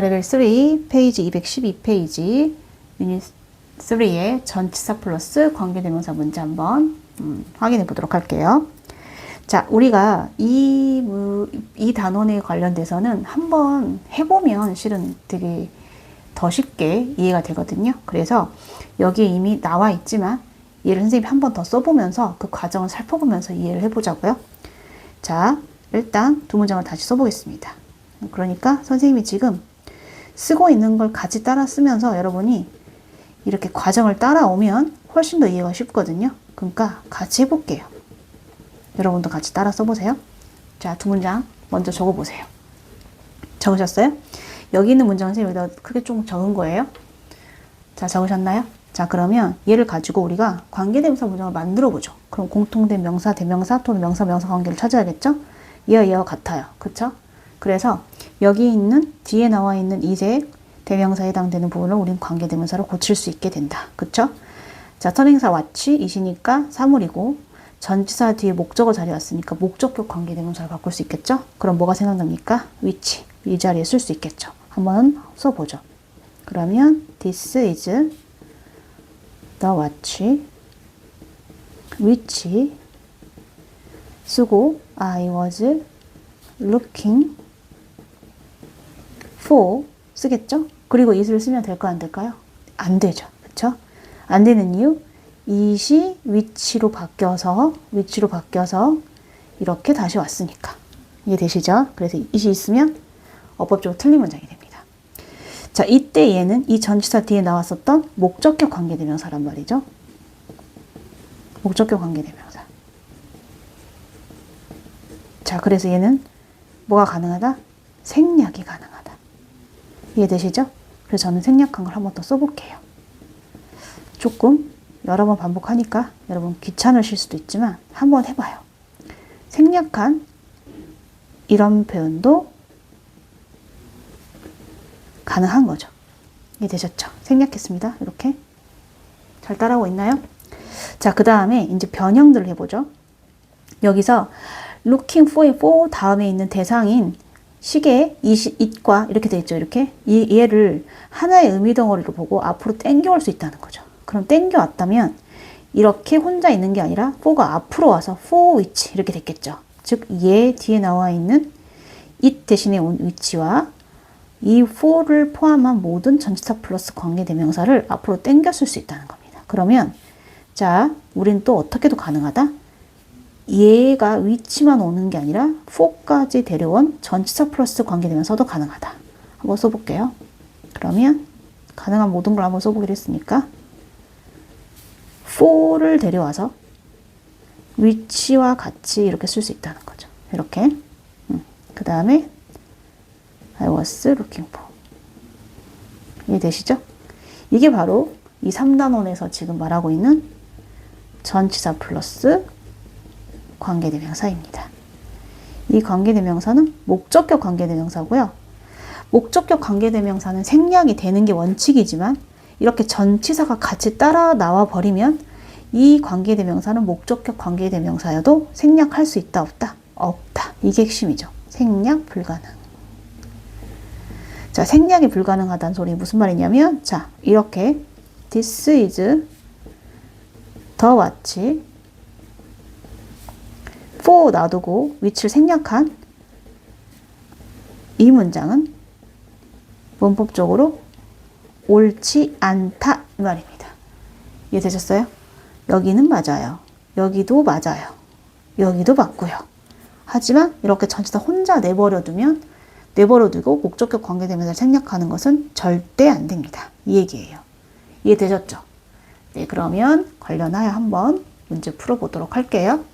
레벨 3 페이지 212페이지 유닛 3의 전치사 플러스 관계대명사 문제 한번 음, 확인해 보도록 할게요. 자, 우리가 이, 무- 이 단원에 관련돼서는 한번 해보면 실은 되게 더 쉽게 이해가 되거든요. 그래서 여기에 이미 나와 있지만 얘를 선생님이 한 번 더 써보면서 그 과정을 살펴보면서 이해를 해보자고요. 자, 일단 두 문장을 다시 써보겠습니다. 그러니까 선생님이 지금 쓰고 있는 걸 같이 따라 쓰면서 여러분이 이렇게 과정을 따라오면 훨씬 더 이해가 쉽거든요. 그러니까 같이 해볼게요. 여러분도 같이 따라 써보세요. 자, 두 문장 먼저 적어보세요. 적으셨어요? 여기 있는 문장은 선생님 여기다 크게 좀 적은 거예요. 자, 적으셨나요? 자, 그러면 얘를 가지고 우리가 관계대명사 문장을 만들어 보죠. 그럼 공통된 명사, 대명사 또는 명사, 명사 관계를 찾아야겠죠? 얘와 얘와 같아요. 그쵸? 그래서 여기 있는 뒤에 나와 있는 이제 대명사에 해당되는 부분을 우린 관계대명사로 고칠 수 있게 된다. 그쵸? 자, 선행사 와치 이시니까 사물이고 전치사 뒤에 목적어 자리 왔으니까 목적격 관계대명사를 바꿀 수 있겠죠? 그럼 뭐가 생각납니까? 위치. 이 자리에 쓸 수 있겠죠. 한번 써보죠. 그러면 this is the watch which 쓰고 I was looking for 쓰겠죠? 그리고 it을 쓰면 될까 안 될까요? 안 되죠. 그쵸? 안 되는 이유 it이 which로 바뀌어서 which로 바뀌어서 이렇게 다시 왔으니까 이해되시죠? 그래서 it이 있으면 어법적으로 틀린 문장이 됩니다. 자, 이때 얘는 이 전치사 뒤에 나왔었던 목적격 관계대명사란 말이죠. 목적격 관계대명사. 자, 그래서 얘는 뭐가 가능하다? 생략이 가능하다. 이해되시죠? 그래서 저는 생략한 걸 한 번 더 써볼게요. 조금 여러 번 반복하니까 여러분 귀찮으실 수도 있지만 한번 해봐요. 생략한 이런 표현도 가능한 거죠. 이해되셨죠? 생략했습니다. 이렇게. 잘 따라오고 있나요? 자, 그 다음에 이제 변형들을 해보죠. 여기서 looking for, for 다음에 있는 대상인 시계 이- it과 이렇게 돼 있죠. 이렇게 이 얘를 하나의 의미 덩어리로 보고 앞으로 땡겨올 수 있다는 거죠. 그럼 땡겨왔다면 이렇게 혼자 있는 게 아니라 for가 앞으로 와서 for which 이렇게 됐겠죠. 즉, 얘 뒤에 나와 있는 it 대신에 온 위치와 이 for를 포함한 모든 전치사 플러스 관계대명사를 앞으로 쓸수 있다는 겁니다. 그러면 자, 우린 또 어떻게도 가능하다? 얘가 위치만 오는 게 아니라 for까지 데려온 전치사 플러스 관계대명사도 가능하다. 한번 써볼게요. 그러면 가능한 모든 걸 한번 써보기로 했으니까 for를 데려와서 위치와 같이 이렇게 쓸 수 있다는 거죠. 이렇게. 그 다음에 I was looking for. 이해되시죠? 이게 바로 이 3단원에서 지금 말하고 있는 전치사 플러스 관계대명사입니다. 이 관계대명사는 목적격 관계대명사고요. 목적격 관계대명사는 생략이 되는 게 원칙이지만 이렇게 전치사가 같이 따라 나와 버리면 이 관계대명사는 목적격 관계대명사여도 생략할 수 있다 없다? 없다. 이게 핵심이죠. 생략 불가능. 자, 생략이 불가능하다는 소리 무슨 말이냐면 자, 이렇게 this is the watch for 놔두고 which를 생략한 이 문장은 문법적으로 옳지 않다 이 말입니다. 이해되셨어요? 여기는 맞아요. 여기도 맞아요. 여기도 맞고요. 하지만 이렇게 전치사 혼자 내버려두면 내버려두고 목적격 관계대명사를 생략하는 것은 절대 안 됩니다. 이 얘기예요. 이해되셨죠? 네, 그러면 관련하여 한번 문제 풀어보도록 할게요.